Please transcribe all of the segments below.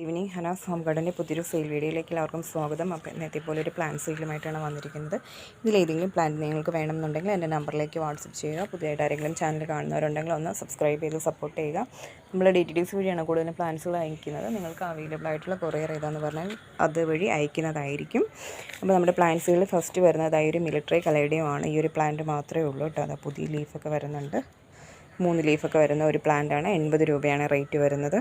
Evening Hanas home ഗാർഡന്റെ പുതിയൊരു sale വീഡിയോയിലേക്ക് എല്ലാവർക്കും സ്വാഗതം. അപ്പോൾ ഇന്നത്തെ പോലെ ഒരു പ്ലാൻ സെയിലുമായിട്ടാണ് വന്നിരിക്കുന്നത്. ഇതിലേതെങ്കിലും പ്ലാൻ നിങ്ങൾക്ക് വേണമെന്നുണ്ടെങ്കിൽ എന്റെ നമ്പറിലേക്ക് വാട്സപ്പ് ചെയ്യുക. പുതിയതായിട്ട് ആരെങ്കിലും ചാനൽ കാണുന്നവരുണ്ടെങ്കിൽ ഒന്ന് സബ്സ്ക്രൈബ് ചെയ്ത് സപ്പോർട്ട് ചെയ്യുക. നമ്മൾ ഡി ടി ഡി സി വഴിയാണ് കൂടുതലും പ്ലാൻസുകൾ അയക്കുന്നത്. നിങ്ങൾക്ക് അവൈലബിൾ ആയിട്ടുള്ള കൊറിയർ ഏതാണെന്ന് പറഞ്ഞാൽ അതുവഴി അയക്കുന്നതായിരിക്കും. അപ്പോൾ നമ്മുടെ പ്ലാന്റ്സുകൾ ഫസ്റ്റ് വരുന്നതായി ഒരു മിലിറ്ററി കലേഡിയമാണ് ഈ ഒരു പ്ലാന്റ് മാത്രമേ ഉള്ളൂ കേട്ടോ. അതാ പുതിയ ലീഫൊക്കെ വരുന്നുണ്ട്. മൂന്ന് ലീഫൊക്കെ വരുന്ന ഒരു പ്ലാന്റാണ് എൺപത് രൂപയാണ് റേറ്റ് വരുന്നത്.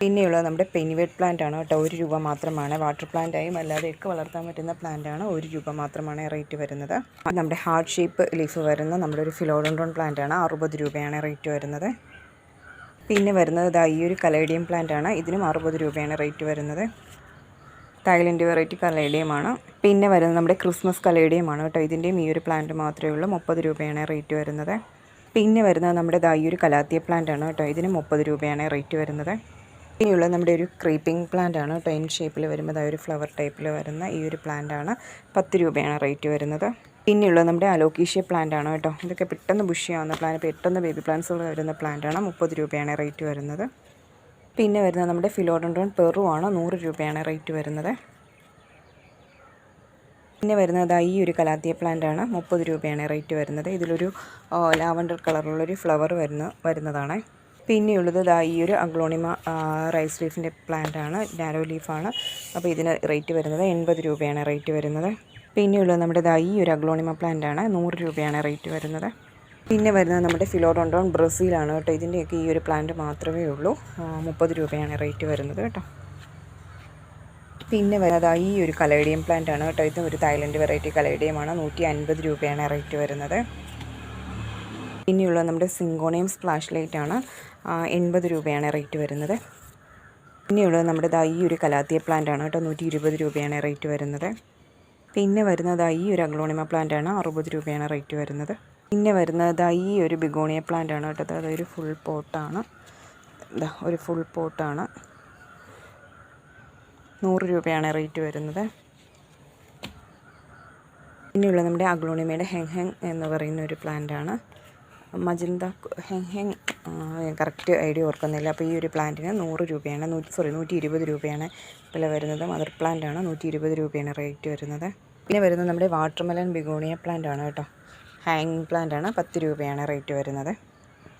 പിന്നെയുള്ളത് നമ്മുടെ പെനിവേഡ് പ്ലാന്റ് ആണ് കേട്ടോ. ഒരു രൂപ മാത്രമാണ്. വാട്ടർ പ്ലാന്റായും അല്ലാതെയൊക്കെ വളർത്താൻ പറ്റുന്ന പ്ലാന്റ് ആണ്. ഒരു രൂപ മാത്രമാണ് റേറ്റ് വരുന്നത്. നമ്മുടെ ഹാർട്ട് ഷേപ്പ് ലീഫ് വരുന്ന നമ്മുടെ ഒരു ഫിലോഡോൺഡോൺ പ്ലാന്റ് ആണ്. അറുപത് രൂപയാണ് റേറ്റ് വരുന്നത്. പിന്നെ വരുന്നത് ഇതാ ഈ ഒരു കലേഡിയം പ്ലാന്റ് ആണ്. ഇതിനും അറുപത് രൂപയാണ് റേറ്റ് വരുന്നത്. തായ്ലൻഡ് വെറൈറ്റി കലേഡിയമാണ് പിന്നെ വരുന്നത് നമ്മുടെ ക്രിസ്മസ് കലേഡിയമാണ് കേട്ടോ. ഇതിന്റെയും ഈ ഒരു പ്ലാന്റ് മാത്രമേ ഉള്ളൂ. മുപ്പത് രൂപയാണ് റേറ്റ് വരുന്നത്. പിന്നെ വരുന്നത് നമ്മുടെ ദാ ഈ ഒരു കലാത്തിയ പ്ലാന്റ് ആണ് കേട്ടോ. ഇതിന് മുപ്പത് രൂപയാണ് റേറ്റ് വരുന്നത്. ഇനിയുള്ളത് നമ്മുടെ ഒരു ക്രീപ്പിംഗ് പ്ലാന്റ് ആണ് ടൈൻ ഷേപ്പിൽ വരുമ്പോൾ ഒരു ഫ്ലവർ ടൈപ്പിൽ വരുന്ന ഈ ഒരു പ്ലാന്റ് ആണ്. പത്ത് രൂപയാണ് റേറ്റ് വരുന്നത്. പിന്നെയുള്ള നമ്മുടെ അലോക്കീഷ്യ പ്ലാന്റ് ആണ് കേട്ടോ. ഇതൊക്കെ പെട്ടെന്ന് ബുഷിയാവുന്ന പ്ലാന്റ് പെട്ടെന്ന് ബേബി പ്ലാന്റ്സുകൾ വരുന്ന പ്ലാന്റ് ആണ്. മുപ്പത് രൂപയാണ് റേറ്റ് വരുന്നത്. പിന്നെ വരുന്ന നമ്മുടെ ഫിലോഡോൺ പെറു ആണ്. നൂറ് രൂപയാണ് റേറ്റ് വരുന്നത്. പിന്നെ വരുന്നത് ഈ ഒരു കലാത്തിയ പ്ലാന്റ് ആണ്. മുപ്പത് രൂപയാണ് റേറ്റ് വരുന്നത്. ഇതിലൊരു ലാവണ്ടർ കളറിലുള്ളൊരു ഫ്ലവർ വരുന്ന വരുന്നതാണ്. പിന്നെയുള്ളത് ഇതാ ഈ ഒരു അഗ്ലോണിമ റൈസ് ലീഫിന്റെ പ്ലാന്റ് ആണ് നാരോ ലീഫാണ്. അപ്പോൾ ഇതിന് റേറ്റ് വരുന്നത് എൺപത് രൂപയാണ് റേറ്റ് വരുന്നത്. പിന്നെയുള്ളത് നമ്മുടെ ഇതാ ഈ ഒരു അഗ്ലോണിമ പ്ലാന്റ് ആണ് നൂറ് രൂപയാണ് റേറ്റ് വരുന്നത്. പിന്നെ വരുന്നത് നമ്മുടെ ഫിലോഡോണ്ടോൺ ബ്രസീലാണ് കേട്ടോ. ഇതിന്റെയൊക്കെ ഈ ഒരു പ്ലാന്റ് മാത്രമേ ഉള്ളൂ. മുപ്പത് രൂപയാണ് റേറ്റ് വരുന്നത് കേട്ടോ. പിന്നെ വരുന്നത് ഈ ഒരു കലേഡിയം പ്ലാന്റ് ആണ് കേട്ടോ. ഇത് ഒരു തായ്ലൻഡ് വെറൈറ്റി കലേഡിയമാണ്. നൂറ്റി അൻപത് രൂപയാണ് റേറ്റ് വരുന്നത്. പിന്നെയുള്ളത് നമ്മുടെ സിങ്കോണിയം സ്പ്ലാഷ് ലൈറ്റ് ആണ് എൺപത് രൂപയാണ് റേറ്റ് വരുന്നത്. പിന്നെയുള്ളത് നമ്മുടെ ഈ ഒരു കലാത്തിയ പ്ലാന്റ് ആണ് കേട്ടോ നൂറ്റി ഇരുപത് രൂപയാണ് റേറ്റ് വരുന്നത്. പിന്നെ വരുന്നത് ഈ ഒരു അഗ്ലോണിമ പ്ലാന്റ് ആണ് അറുപത് രൂപയാണ് റേറ്റ് വരുന്നത്. പിന്നെ വരുന്നത് ഈ ഒരു ബിഗോണിയ പ്ലാന്റ് ആണ് കേട്ടോ അതൊരു ഫുൾ പോട്ടാണ്. ഒരു ഫുൾ പോട്ടാണ്. നൂറ് രൂപയാണ് റേറ്റ് വരുന്നത്. പിന്നെയുള്ളത് നമ്മുടെ അഗ്ലോണിമയുടെ ഹെങ് ഹെങ് എന്ന് പറയുന്ന ഒരു പ്ലാന്റ് ആണ് magenta Heng Heng correct idea ഓർക്കുന്നില്ല. അപ്പോൾ ഈ ഒരു പ്ലാന്റിന് നൂറ് രൂപയാണ് നൂറ്റി സോറി നൂറ്റി ഇരുപത് രൂപയാണ് വില വരുന്നത്. മദർ പ്ലാന്റാണ് നൂറ്റി ഇരുപത് രൂപയാണ് റേറ്റ് വരുന്നത്. പിന്നെ വരുന്നത് നമ്മുടെ വാട്ടർമെലൻ ബിഗോണിയ പ്ലാന്റ് ആണ് കേട്ടോ. ഹാങ്ങിങ് പ്ലാന്റ് ആണ് പത്ത് രൂപയാണ് റേറ്റ് വരുന്നത്.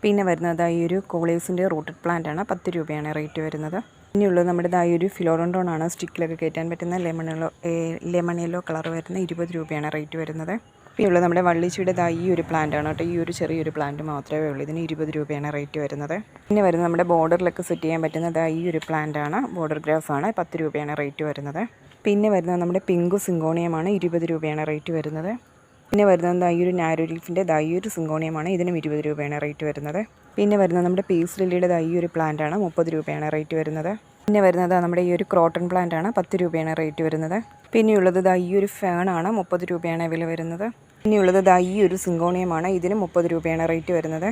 പിന്നെ വരുന്നത് ഈ ഒരു കോളേഴ്സിന്റെ റൂട്ടഡ് പ്ലാന്റ് ആണ് പത്ത് രൂപയാണ് റേറ്റ് വരുന്നത്. പിന്നെയുള്ളത് നമ്മുടെ ഈ ഒരു ഫിലോഡോണ്ടോൺ ആണ്. സ്റ്റിക്കിലൊക്കെ കയറ്റാൻ പറ്റുന്ന lemon yellow lemon yellow colour വരുന്ന ഇരുപത് രൂപയാണ് റേറ്റ് വരുന്നത്. പിന്നെയുള്ളത് നമ്മുടെ വള്ളിച്ചയുടെ ദാ ഈ ഒരു പ്ലാന്റ് ആണ് കേട്ടോ. ഈ ഒരു ചെറിയൊരു പ്ലാന്റ് മാത്രമേ ഉള്ളൂ. ഇതിന് ഇരുപത് രൂപയാണ് റേറ്റ് വരുന്നത്. പിന്നെ വരുന്നത് നമ്മുടെ ബോർഡറിലൊക്കെ സെറ്റ് ചെയ്യാൻ പറ്റുന്നത് ഈ ഒരു പ്ലാന്റ് ആണ്. ബോർഡർ ഗ്രാഫ് ആണ്. പത്ത് രൂപയാണ് റേറ്റ് വരുന്നത്. പിന്നെ വരുന്നത് നമ്മുടെ പിങ്കു സിങ്കോണിയമാണ് ഇരുപത് രൂപയാണ് റേറ്റ് വരുന്നത്. പിന്നെ വരുന്നത് ദാ ഈ ഒരു നാരോ ലീഫിന്റെ ഒരു സിങ്കോണിയമാണ് ഇതിനും ഇരുപത് രൂപയാണ് റേറ്റ് വരുന്നത്. പിന്നെ വരുന്നത് നമ്മുടെ പീസ് ലില്ലിയുടെ ഒരു പ്ലാന്റ് ആണ്. മുപ്പത് രൂപയാണ് റേറ്റ് വരുന്നത്. പിന്നെ വരുന്നത് നമ്മുടെ ഈ ഒരു ക്രോട്ടൺ പ്ലാന്റ് ആണ്. പത്ത് രൂപയാണ് റേറ്റ് വരുന്നത്. പിന്നെയുള്ളത് ദാ ഈ ഒരു ഫാൻ ആണ്. മുപ്പത് രൂപയാണ് വില വരുന്നത്. പിന്നെയുള്ളത് ദാ ഈ ഒരു സിങ്കോണിയമാണ് ഇതിന് മുപ്പത് രൂപയാണ് റേറ്റ് വരുന്നത്.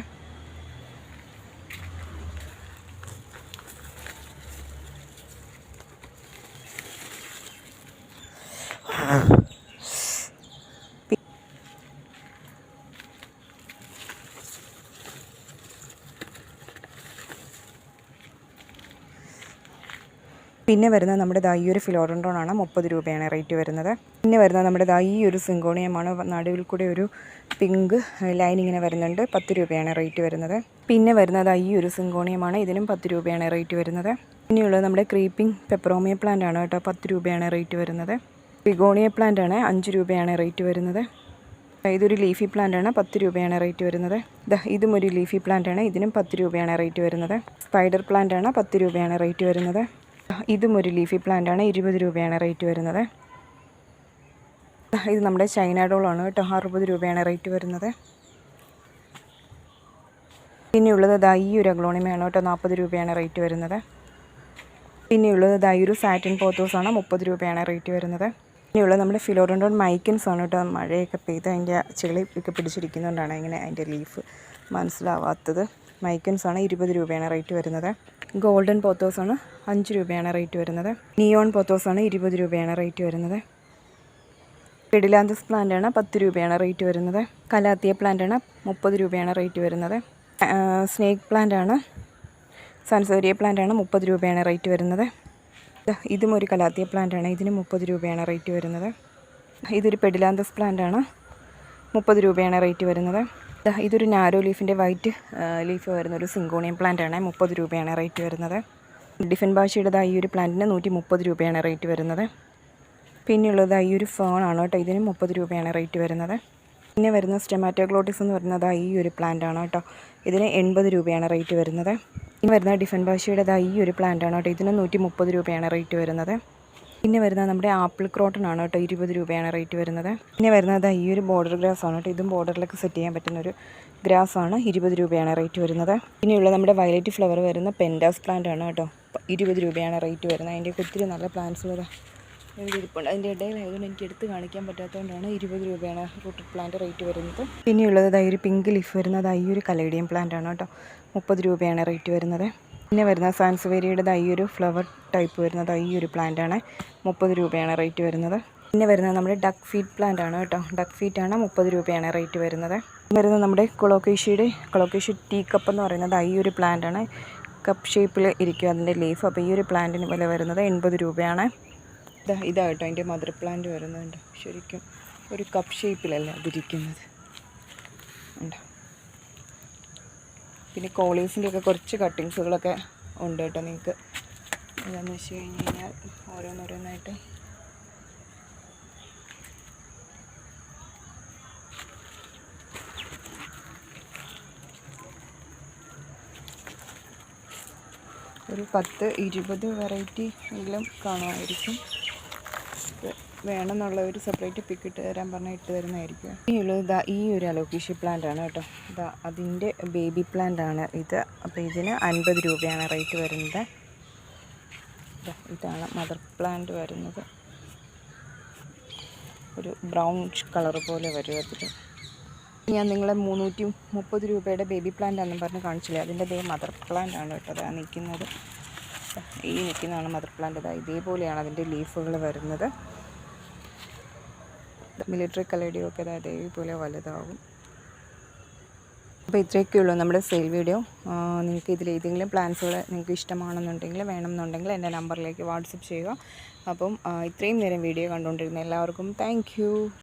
പിന്നെ വരുന്നത് നമ്മുടെ ദാ ഈ ഒരു ഫിലോറൻഡോൺ ആണ് മുപ്പത് രൂപയാണ് റേറ്റ് വരുന്നത്. പിന്നെ വരുന്നത് നമ്മുടെ ദാ ഈ ഒരു സിങ്കോണിയമാണ്. നടുവിൽ കൂടെ ഒരു പിങ്ക് ലൈൻ ഇങ്ങനെ വരുന്നുണ്ട്. പത്ത് രൂപയാണ് റേറ്റ് വരുന്നത്. പിന്നെ വരുന്നത് ഈ ഒരു സിങ്കോണിയമാണ്. ഇതിനും പത്ത് രൂപയാണ് റേറ്റ് വരുന്നത്. പിന്നെയുള്ളത് നമ്മുടെ ക്രീപ്പിംഗ് പെപ്പറോമിയ പ്ലാന്റ് ആണ് കേട്ടോ. പത്ത് രൂപയാണ് റേറ്റ് വരുന്നത്. പിഗോണിയ പ്ലാന്റ് ആണ്. അഞ്ച് രൂപയാണ് റേറ്റ് വരുന്നത്. ഇതൊരു ലീഫി പ്ലാന്റ് ആണ്. പത്ത് രൂപയാണ് റേറ്റ് വരുന്നത്. ഇതും ഒരു ലീഫി പ്ലാന്റ് ആണ്. ഇതിനും പത്ത് രൂപയാണ് റേറ്റ് വരുന്നത്. സ്പൈഡർ പ്ലാന്റ് ആണ്. പത്ത് രൂപയാണ് റേറ്റ് വരുന്നത്. ഇതും ഒരു ലീഫി പ്ലാന്റ് ആണ്. ഇരുപത് രൂപയാണ് റേറ്റ് വരുന്നത്. ഇത് നമ്മുടെ ചൈന ഡോളാണ് കേട്ടോ. അറുപത് രൂപയാണ് റേറ്റ് വരുന്നത്. പിന്നെയുള്ളത് ദാ ഈ ഒരു അഗ്ലോണിമയാണ് കേട്ടോ. നാൽപ്പത് രൂപയാണ് റേറ്റ് വരുന്നത്. പിന്നെയുള്ളത് ദാ ഈ ഒരു സാറ്റിൻ പോത്തോസാണ് മുപ്പത് രൂപയാണ് റേറ്റ് വരുന്നത്. പിന്നെയുള്ളത് നമ്മുടെ ഫിലോറൻഡോൺ മൈക്കിൻസ് ആണ് കേട്ടോ. മഴയൊക്കെ പെയ്ത് അതിന്റെ ചെളി ഒക്കെ പിടിച്ചിരിക്കുന്നതുകൊണ്ടാണ് ഇങ്ങനെ അതിന്റെ ലീഫ് മനസ്സിലാവാത്തത്. മൈക്കൻസ് ആണ് ഇരുപത് രൂപയാണ് റേറ്റ് വരുന്നത്. ഗോൾഡൻ പോത്തോസ് ആണ് അഞ്ച് രൂപയാണ് റേറ്റ് വരുന്നത്. നിയോൺ പോത്തോസ് ആണ് ഇരുപത് രൂപയാണ് റേറ്റ് വരുന്നത്. പെഡിലാന്തസ് പ്ലാന്റ് ആണ് പത്ത് രൂപയാണ് റേറ്റ് വരുന്നത്. കലാത്തിയ പ്ലാന്റ് ആണ് മുപ്പത് രൂപയാണ് റേറ്റ് വരുന്നത്. സ്നേക്ക് പ്ലാന്റ് ആണ് സൺസോരിയ പ്ലാന്റ് ആണ് മുപ്പത് രൂപയാണ് റേറ്റ് വരുന്നത്. ഇതും ഒരു കലാത്തിയ പ്ലാന്റ് ആണ് ഇതിന് മുപ്പത് രൂപയാണ് റേറ്റ് വരുന്നത്. ഇതൊരു പെഡിലാന്തസ് പ്ലാന്റ് ആണ് മുപ്പത് രൂപയാണ് റേറ്റ് വരുന്നത്. ഇതൊരു നാരോ ലീഫിന്റെ വൈറ്റ് ലീഫ് വരുന്ന ഒരു സിങ്കോണിയം പ്ലാന്റ് ആണ്. മുപ്പത് രൂപയാണ് റേറ്റ് വരുന്നത്. ഡിഫൻ ഭാഷയുടേതായ ഈ ഒരു പ്ലാന്റിന് നൂറ്റി മുപ്പത് രൂപയാണ് റേറ്റ് വരുന്നത്. പിന്നെയുള്ളത് ഈ ഒരു ആണ് കേട്ടോ. ഇതിന് മുപ്പത് രൂപയാണ് റേറ്റ് വരുന്നത്. പിന്നെ വരുന്ന സ്റ്റെമാറ്റോഗ്ലോട്ടിസ് എന്ന് പറയുന്നത് ഈ ഒരു പ്ലാന്റ് ആണ് കേട്ടോ. ഇതിന് എൺപത് രൂപയാണ് റേറ്റ് വരുന്നത്. ഇനി വരുന്ന ഡിഫൻ ഭാഷയുടെ ഈ ഒരു പ്ലാന്റ് ആണ് കേട്ടോ. ഇതിന് നൂറ്റി മുപ്പത് രൂപയാണ് റേറ്റ് വരുന്നത്. പിന്നെ വരുന്നത് നമ്മുടെ ആപ്പിൾ ക്രോട്ടൺ ആണ് കേട്ടോ. ഇരുപത് രൂപയാണ് റേറ്റ് വരുന്നത്. പിന്നെ വരുന്നത് ഈ ഒരു ബോർഡർ ഗ്രാസ് ആണ് കേട്ടോ. ഇതും ബോർഡറിലേക്ക് സെറ്റ് ചെയ്യാൻ പറ്റുന്ന ഒരു ഗ്രാസ് ആണ് ഇരുപത് രൂപയാണ് റേറ്റ് വരുന്നത്. പിന്നെയുള്ള നമ്മുടെ വയലറ്റ് ഫ്ലവർ വരുന്ന പെൻഡാസ് പ്ലാന്റ് ആണ് കേട്ടോ. ഇരുപത് രൂപയാണ് റേറ്റ് വരുന്നത്. അതിന്റെ ഒത്തിരി നല്ല പ്ലാന്റ്സ് വരാം ഇരിപ്പുണ്ട്. അതിന്റെ ഇടയിലായതുകൊണ്ട് എനിക്ക് എടുത്ത് കാണിക്കാൻ പറ്റാത്തതുകൊണ്ടാണ് ഇരുപത് രൂപയാണ് റൂട്ടഡ് പ്ലാന്റ് റേറ്റ് വരുന്നത്. പിന്നെയുള്ളത് ദാ ഒരു പിങ്ക് ലീഫ് വരുന്നത് ഈ ഒരു കലേഡിയം പ്ലാന്റ് ആണ് കേട്ടോ. മുപ്പത് രൂപയാണ് റേറ്റ് വരുന്നത്. പിന്നെ വരുന്ന സാൻസുവേരിയുടെ ഈ ഒരു ഫ്ലവർ ടൈപ്പ് വരുന്നത് ഈ ഒരു പ്ലാന്റ് ആണ്. മുപ്പത് രൂപയാണ് റേറ്റ് വരുന്നത്. പിന്നെ വരുന്നത് നമ്മുടെ ഡക്ക് ഫീറ്റ് പ്ലാന്റ് ആണ് കേട്ടോ. ഡക്ക് ഫീറ്റ് ആണ് മുപ്പത് രൂപയാണ് റേറ്റ് വരുന്നത്. വരുന്നത് നമ്മുടെ കൊളോക്കേഷ്യയുടെ കൊളോക്കേഷ്യ ടീ കപ്പ് എന്ന് പറയുന്നത് ഈ ഒരു പ്ലാന്റ് ആണ്. കപ്പ് ഷേപ്പിൽ ഇരിക്കും അതിന്റെ ലീഫ് അപ്പോൾ ഈ ഒരു പ്ലാന്റിന് വില വരുന്നത് എൺപത് രൂപയാണ്. ഇതാ ഇതാ കേട്ടോ അതിന്റെ മദർ പ്ലാന്റ് വരുന്നുണ്ട് ശരിക്കും ഒരു കപ്പ് ഷേപ്പിലല്ല അതിരിക്കുന്നത്. ഉണ്ട് പിന്നെ കോളീസിന്റെ ഒക്കെ കുറച്ച് കട്ടിങ്സുകളൊക്കെ ഉണ്ട് കേട്ടോ നിങ്ങൾക്ക്. എന്താണെന്ന് വെച്ച് കഴിഞ്ഞ് കഴിഞ്ഞാൽ ഓരോന്നോരോന്നായിട്ട്. ഒരു പത്ത് ഇരുപത് വെറൈറ്റി എങ്കിലും കാണുമായിരിക്കും. വേണമെന്നുള്ള ഒരു സെപ്പറേറ്റ് പിക്ക് ഇട്ട് തരാൻ പറഞ്ഞാൽ ഇട്ട് തരുന്നതായിരിക്കും. ഈ ഉള്ളത് ഇതാ ഈ ഒരു അലോക്കേഷ്യ പ്ലാന്റ് ആണ് കേട്ടോ. ഇതാ അതിന്റെ ബേബി പ്ലാന്റ് ആണ് ഇത്. അപ്പോൾ ഇതിന് അൻപത് രൂപയാണ് റേറ്റ് വരുന്നത്. ഇതാണ് മദർ പ്ലാന്റ് വരുന്നത്. ഒരു ബ്രൗൺ കളർ പോലെ വരും അതിൽ. ഞാൻ നിങ്ങളെ മുന്നൂറ്റി മുപ്പത് രൂപയുടെ ബേബി പ്ലാന്റ് ആണെന്ന് പറഞ്ഞ് കാണിച്ചില്ല? അതിന്റെ ദേ മദർ പ്ലാന്റ് ആണ് കേട്ടോ അതാ നിൽക്കുന്നത്. ഈ നിൽക്കുന്നതാണ് മദർ പ്ലാന്റ് അതാ ഇതേപോലെയാണ് അതിന്റെ ലീഫുകൾ വരുന്നത്. മിലിറ്ററി കലേഡിയോ ഒക്കെ അതേപോലെ വലുതാവും. അപ്പോൾ ഇത്രയൊക്കെ ഉള്ളൂ നമ്മുടെ സെയിൽ വീഡിയോ. നിങ്ങൾക്ക് ഇതിൽ ഏതെങ്കിലും പ്ലാൻസുകൾ നിങ്ങൾക്ക് ഇഷ്ടമാണെന്നുണ്ടെങ്കിൽ വേണമെന്നുണ്ടെങ്കിൽ എന്റെ നമ്പറിലേക്ക് വാട്സപ്പ് ചെയ്യുക. അപ്പം ഇത്രയും നേരം വീഡിയോ കണ്ടുകൊണ്ടിരുന്ന എല്ലാവർക്കും താങ്ക്